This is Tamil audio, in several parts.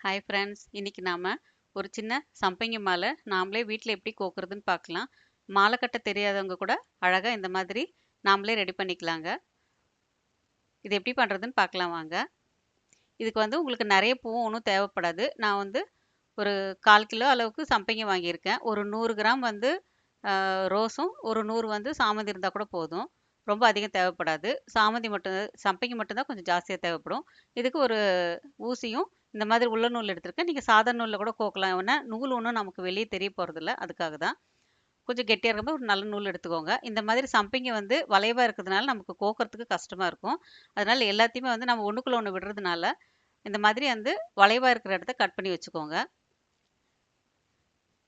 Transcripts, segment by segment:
ஹாய் ஃப்ரெண்ட்ஸ் இன்னைக்கு நாம் ஒரு சின்ன சம்பங்கி மாலை நாமளே வீட்டில் எப்படி கோக்குறதுன்னு பார்க்கலாம் மாலை கட்ட தெரியாதவங்க கூட அழகாக இந்த மாதிரி நாமளே ரெடி பண்ணிக்கலாங்க. இது எப்படி பண்ணுறதுன்னு பார்க்கலாம் வாங்க. இதுக்கு வந்து உங்களுக்கு நிறைய பூவும் ஒன்றும் தேவைப்படாது. நான் வந்து ஒரு கால் கிலோ அளவுக்கு சம்பங்கி வாங்கியிருக்கேன். ஒரு நூறு கிராம் வந்து ரோஸும் ஒரு நூறு வந்து சாமந்தி இருந்தால் கூட போதும். ரொம்ப அதிகம் தேவைப்படாது. சாமந்தி மட்டும் சம்பங்கி மட்டும்தான் கொஞ்சம் ஜாஸ்தியாக தேவைப்படும். இதுக்கு ஒரு ஊசியும் இந்த மாதிரி உள்ள நூல் எடுத்திருக்கேன். நீங்கள் சாதா நூலில் கூட கோக்கலாம். ஏன்னா நூல் ஒன்றும் நமக்கு வெளியே தெரிய போகிறதில்ல அதுக்காக தான். கொஞ்சம் கெட்டியாக இருக்கும்போது ஒரு நல்ல நூல் எடுத்துக்கோங்க. இந்த மாதிரி சம்பிங்க வந்து வளைவாக இருக்கிறதுனால நமக்கு கோக்கிறதுக்கு கஷ்டமாக இருக்கும். அதனால் எல்லாத்தையுமே வந்து நம்ம ஒன்றுக்குள்ள ஒன்று விடுறதுனால இந்த மாதிரி வந்து வளைவாக இருக்கிற இடத்த கட் பண்ணி வச்சுக்கோங்க.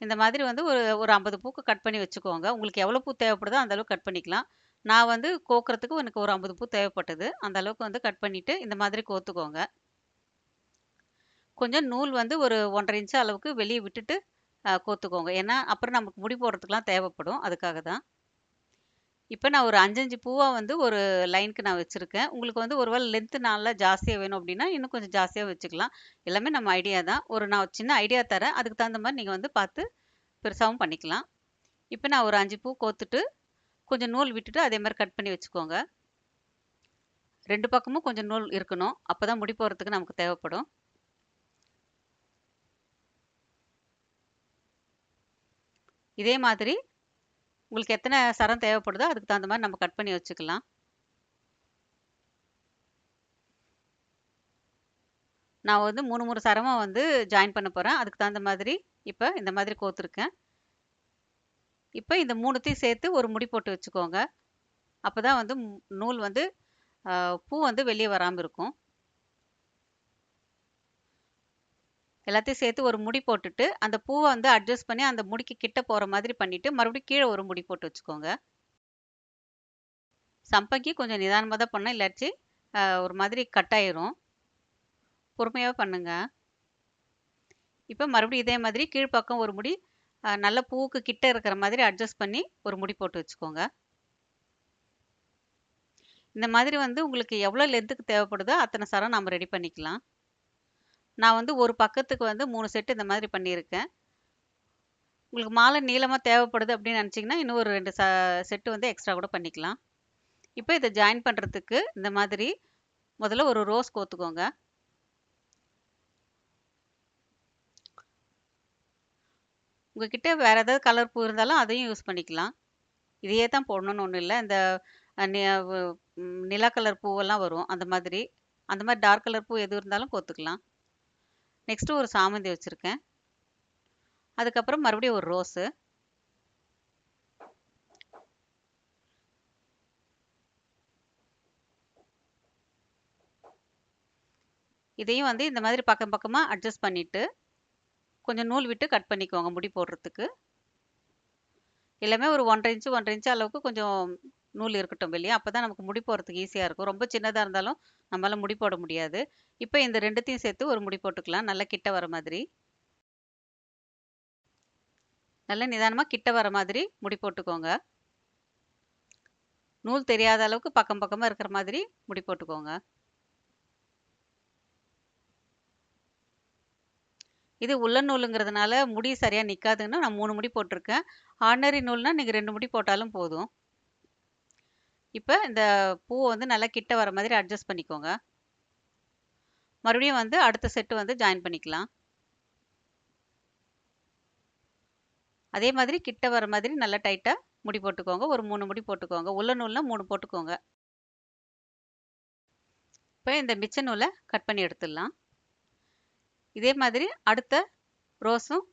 இந்த மாதிரி வந்து ஒரு ஒரு ஐம்பது பூக்கு கட் பண்ணி வச்சுக்கோங்க. உங்களுக்கு எவ்வளோ பூ தேவைப்படுதோ அந்தளவுக்கு கட் பண்ணிக்கலாம். நான் வந்து கோக்கிறதுக்கு எனக்கு ஒரு ஐம்பது பூ தேவைப்பட்டது. அந்த அளவுக்கு வந்து கட் பண்ணிவிட்டு இந்த மாதிரி கோத்துக்கோங்க. கொஞ்சம் நூல் வந்து ஒரு ஒன்றரை இன்ச்சு அளவுக்கு வெளியே விட்டுட்டு கோத்துக்கோங்க. ஏன்னா அப்புறம் நமக்கு முடி போடுறதுக்குலாம் தேவைப்படும். அதுக்காக தான். இப்போ நான் ஒரு அஞ்சஞ்சு பூவாக வந்து ஒரு லைனுக்கு நான் வச்சுருக்கேன். உங்களுக்கு வந்து ஒருவேளை லென்த்து நாளில் ஜாஸ்தியாக வேணும் அப்படின்னா இன்னும் கொஞ்சம் ஜாஸ்தியாக வச்சுக்கலாம். எல்லாமே நம்ம ஐடியா தான். ஒரு நான் ஒரு சின்ன ஐடியா தரேன். அதுக்கு தகுந்த மாதிரி நீங்கள் வந்து பார்த்து பெருசாகவும் பண்ணிக்கலாம். இப்போ நான் ஒரு அஞ்சு பூ கோத்துட்டு கொஞ்சம் நூல் விட்டுட்டு அதே மாதிரி கட் பண்ணி வச்சுக்கோங்க. ரெண்டு பக்கமும் கொஞ்சம் நூல் இருக்கணும். அப்போ தான் முடி போடுறதுக்கு நமக்கு தேவைப்படும். இதே மாதிரி உங்களுக்கு எத்தனை சரம் தேவைப்படுதோ அதுக்கு தகுந்த மாதிரி நம்ம கட் பண்ணி வச்சுக்கலாம். நான் வந்து மூணு மூணு சரமாக வந்து ஜாயின் பண்ண போகிறேன் அதுக்கு தகுந்த மாதிரி இப்போ இந்த மாதிரி கோத்துருக்கேன் இப்போ இந்த மூணுத்தையும் சேர்த்து ஒரு முடி போட்டு வச்சுக்கோங்க. அப்போ தான் வந்து நூல் வந்து பூ வந்து வெளியே வராமல் இருக்கும். எல்லாத்தையும் சேர்த்து ஒரு முடி போட்டுட்டு அந்த பூவை வந்து அட்ஜஸ்ட் பண்ணி அந்த முடிக்கு கிட்ட போகிற மாதிரி பண்ணிவிட்டு மறுபடியும் கீழே ஒரு முடி போட்டு வச்சுக்கோங்க. சம்பங்கி கொஞ்சம் நிதானமாக தான் பண்ண இல்லாச்சு ஒரு மாதிரி கட் ஆயிரும். பொறுமையாக பண்ணுங்க. இப்போ மறுபடியும் இதே மாதிரி கீழ்ப்பக்கம் ஒரு முடி நல்ல பூவுக்கு கிட்ட இருக்கிற மாதிரி அட்ஜஸ்ட் பண்ணி ஒரு முடி போட்டு வச்சுக்கோங்க. இந்த மாதிரி வந்து உங்களுக்கு எவ்வளோ லென்த்துக்கு தேவைப்படுதோ அத்தனை சரம் நம்ம ரெடி பண்ணிக்கலாம். நான் வந்து ஒரு பக்கத்துக்கு வந்து மூணு செட்டு இந்த மாதிரி பண்ணியிருக்கேன். உங்களுக்கு மாலை நீளமாக தேவைப்படுது அப்படின்னு நினச்சிங்கன்னா இன்னும் ஒரு ரெண்டு ச செட்டு வந்து எக்ஸ்ட்ரா கூட பண்ணிக்கலாம். இப்போ இதை ஜாயின் பண்ணுறதுக்கு இந்த மாதிரி முதல்ல ஒரு ரோஸ் கோத்துக்கோங்க. உங்ககிட்ட வேறு ஏதாவது கலர் பூ இருந்தாலும் அதையும் யூஸ் பண்ணிக்கலாம். இதையே தான் போடணும்னு ஒன்றும் இல்லை. இந்த நிலா கலர் பூவெல்லாம் வரும். அந்த மாதிரி அந்த மாதிரி டார்க் கலர் பூ எது இருந்தாலும் கோத்துக்கலாம். நெக்ஸ்ட்டு ஒரு சாமந்தி வச்சுருக்கேன். அதுக்கப்புறம் மறுபடியும் ஒரு ரோஸு. இதையும் வந்து இந்த மாதிரி பக்கம் பக்கமாக அட்ஜஸ்ட் பண்ணிவிட்டு கொஞ்சம் நூல் விட்டு கட் பண்ணிக்கோங்க முடி போடுறதுக்கு. எல்லாமே ஒரு ஒன்றரை இன்ச்சு ஒன்றரை இன்ச்சு அளவுக்கு கொஞ்சம் நூல் இருக்கட்டும் வெளியே அப்போ தான் நமக்கு முடி போடுறதுக்கு ஈஸியாக இருக்கும். ரொம்ப சின்னதாக இருந்தாலும் நம்மளால் முடி போட முடியாது. இப்போ இந்த ரெண்டுத்தையும் சேர்த்து ஒரு முடி போட்டுக்கலாம். நல்லா கிட்ட வர மாதிரி. நல்ல நிதானமாக கிட்ட வர மாதிரி முடி போட்டுக்கோங்க. நூல் தெரியாத அளவுக்கு பக்கம் பக்கமாக இருக்கிற மாதிரி முடி போட்டுக்கோங்க. இது உள்ள நூலுங்கிறதுனால முடி சரியாக நிற்காதுன்னு நான் மூணு முடி போட்டிருக்கேன். ஆர்டினரி நூல்னால் நீங்கள் ரெண்டு முடி போட்டாலும் போதும். இப்போ இந்த பூவை வந்து நல்லா கிட்ட வர மாதிரி அட்ஜஸ்ட் பண்ணிக்கோங்க. மறுபடியும் வந்து அடுத்த செட்டு வந்து ஜாயின் பண்ணிக்கலாம். அதே மாதிரி கிட்ட வர மாதிரி நல்லா டைட்டாக முடி போட்டுக்கோங்க. ஒரு மூணு முடி போட்டுக்கோங்க. உள்ள நூலில் மூணு போட்டுக்கோங்க. இப்போ இந்த மிச்ச நூலை கட் பண்ணி எடுத்துடலாம். இதே மாதிரி அடுத்த ரோஸும்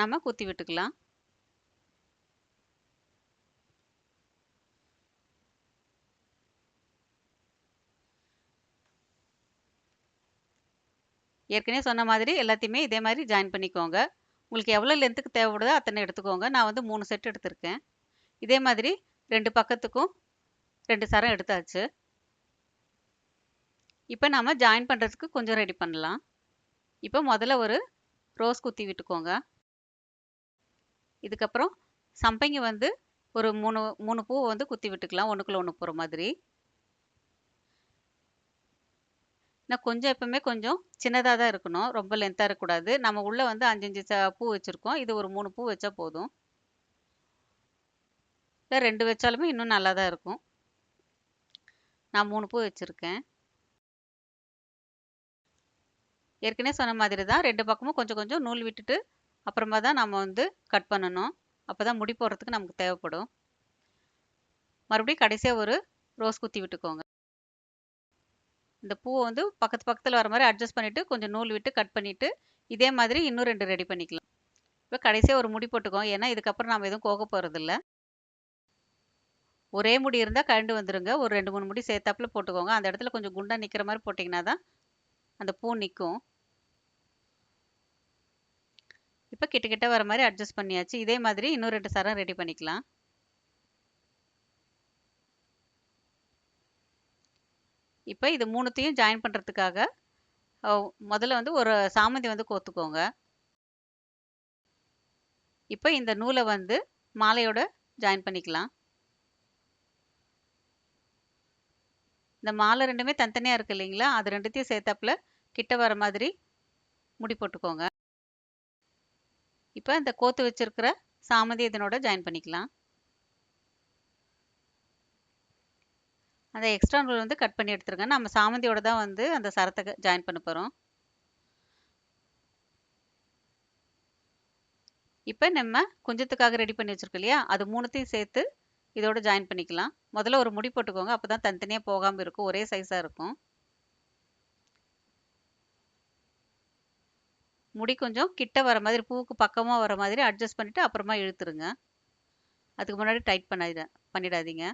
நம்ம குத்தி விட்டுக்கலாம். ஏற்கனவே சொன்ன மாதிரி எல்லாத்தையுமே இதே மாதிரி ஜாயின் பண்ணிக்கோங்க. உங்களுக்கு எவ்வளோ லென்த்துக்கு தேவைப்படுதோ அத்தனை எடுத்துக்கோங்க. நான் வந்து மூணு செட் எடுத்திருக்கேன். இதே மாதிரி ரெண்டு பக்கத்துக்கும் ரெண்டு சரம் எடுத்தாச்சு. இப்போ நாம் ஜாயின் பண்ணுறதுக்கு கொஞ்சம் ரெடி பண்ணலாம். இப்போ முதல்ல ஒரு ரோஸ் குத்தி விட்டுக்கோங்க. இதுக்கப்புறம் சம்பங்கி வந்து ஒரு மூணு மூணு பூ வந்து குத்தி விட்டுக்கலாம். ஒன்றுக்குள்ளே ஒன்று போகிற மாதிரி. இன்னும் கொஞ்சம் எப்பவுமே கொஞ்சம் சின்னதாக தான் இருக்கணும். ரொம்ப லென்த்தாக இருக்கக்கூடாது. நம்ம உள்ளே வந்து அஞ்சு அஞ்சு பூ வச்சுருக்கோம். இது ஒரு மூணு பூ வச்சா போதும். இல்லை ரெண்டு வச்சாலுமே இன்னும் நல்லா தான் இருக்கும். நான் மூணு பூ வச்சுருக்கேன். ஏற்கனவே சொன்ன மாதிரி தான் ரெண்டு பக்கமும் கொஞ்சம் கொஞ்சம் நூல் விட்டுட்டு அப்புறமா தான் நம்ம வந்து கட் பண்ணணும். அப்போ தான் முடி போடுறதுக்கு நமக்கு தேவைப்படும். மறுபடியும் கடைசியாக ஒரு ரோஸ் குத்தி விட்டுக்கோங்க. இந்த பூவை வந்து பக்கத்து பக்கத்தில் வர மாதிரி அட்ஜஸ்ட் பண்ணிவிட்டு கொஞ்சம் நூல் விட்டு கட் பண்ணிவிட்டு இதே மாதிரி இன்னும் ரெண்டு ரெடி பண்ணிக்கலாம். இப்போ கடைசியாக ஒரு முடி போட்டுக்கோங்க. ஏன்னா இதுக்கப்புறம் நம்ம எதுவும் கோக போகிறதில்ல ஒரே முடி இருந்தால் கழண்டு வந்துடுங்க ஒரு ரெண்டு மூணு முடி சேர்த்தாப்புல போட்டுக்கோங்க. அந்த இடத்துல கொஞ்சம் குண்டாக நிற்கிற மாதிரி போட்டிங்கன்னா தான் அந்த பூ நிற்கும் இப்போ கிட்ட கிட்ட வர மாதிரி அட்ஜஸ்ட் பண்ணியாச்சு. இதே மாதிரி இன்னும் ரெண்டு சரம் ரெடி பண்ணிக்கலாம். இப்போ இது மூணுத்தையும் ஜாயின் பண்ணுறதுக்காக முதல்ல வந்து ஒரு சாமந்தி வந்து கோத்துக்கோங்க. இப்போ இந்த நூலை வந்து மாலையோட ஜாயின் பண்ணிக்கலாம். இந்த மாலை ரெண்டுமே தனித்தனியாக இருக்கு இல்லைங்களா? அது ரெண்டுத்தையும் சேர்த்தாப்புல கிட்ட வர மாதிரி முடி போட்டுக்கோங்க. இப்போ இந்த கோத்து வச்சிருக்கிற சாமந்தி இதனோட ஜாயின் பண்ணிக்கலாம். அந்த எக்ஸ்ட்ரா நூல் வந்து கட் பண்ணி எடுத்துருங்க. நம்ம சாமந்தியோட தான் வந்து அந்த சரத்தை ஜாயின் பண்ண போகிறோம் இப்போ நம்ம குஞ்சத்துக்காக ரெடி பண்ணி வச்சுருக்கோம் இல்லையா? அது மூணுத்தையும் சேர்த்து இதோட ஜாயின் பண்ணிக்கலாம். முதல்ல ஒரு முடி போட்டுக்கோங்க. அப்போ தான் தனித்தனியாக போகாமல் இருக்கும். ஒரே சைஸாக இருக்கும். முடி கொஞ்சம் கிட்ட வர மாதிரி பூவுக்கு பக்கமாக வர மாதிரி அட்ஜஸ்ட் பண்ணிவிட்டு அப்புறமா இழுத்துருங்க. அதுக்கு முன்னாடி டைட் பண்ணாத பண்ணிடாதீங்க.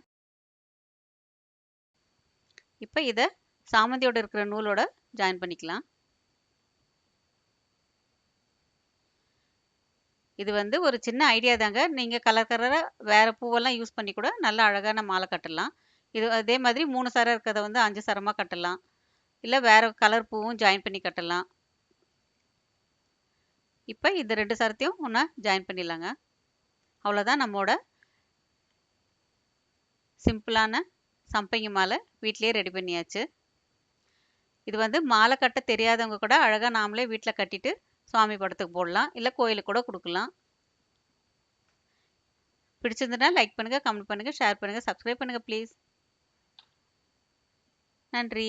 இப்போ இதை சாமந்தியோட இருக்கிற நூலோட ஜாயின் பண்ணிக்கலாம். இது வந்து ஒரு சின்ன ஐடியா தாங்க. நீங்கள் கலர் கலராக வேறு பூவெல்லாம் யூஸ் பண்ணி கூட நல்லா அழகான மாலை கட்டலாம். இது அதே மாதிரி மூணு சரம் இருக்கிறத வந்து அஞ்சு சரமாக கட்டலாம். இல்லை வேறு கலர் பூவும் ஜாயின் பண்ணி கட்டலாம். இப்போ இந்த ரெண்டு சரத்தையும் ஒன்றா ஜாயின் பண்ணிடலாங்க. அவ்வளோதான் நம்மளோட சிம்பிளான சம்பங்கி மாலை வீட்லேயே ரெடி பண்ணியாச்சு. இது வந்து மாலை கட்ட தெரியாதவங்க கூட அழகாக நாமளே வீட்டில் கட்டிட்டு சுவாமி படத்துக்கு போடலாம். இல்லை கோயிலுக்கு கூட கொடுக்கலாம். பிடிச்சிருந்தனா லைக் பண்ணுங்கள் கமெண்ட் பண்ணுங்கள் ஷேர் பண்ணுங்கள் சப்ஸ்கிரைப் பண்ணுங்கள் ப்ளீஸ் நன்றி.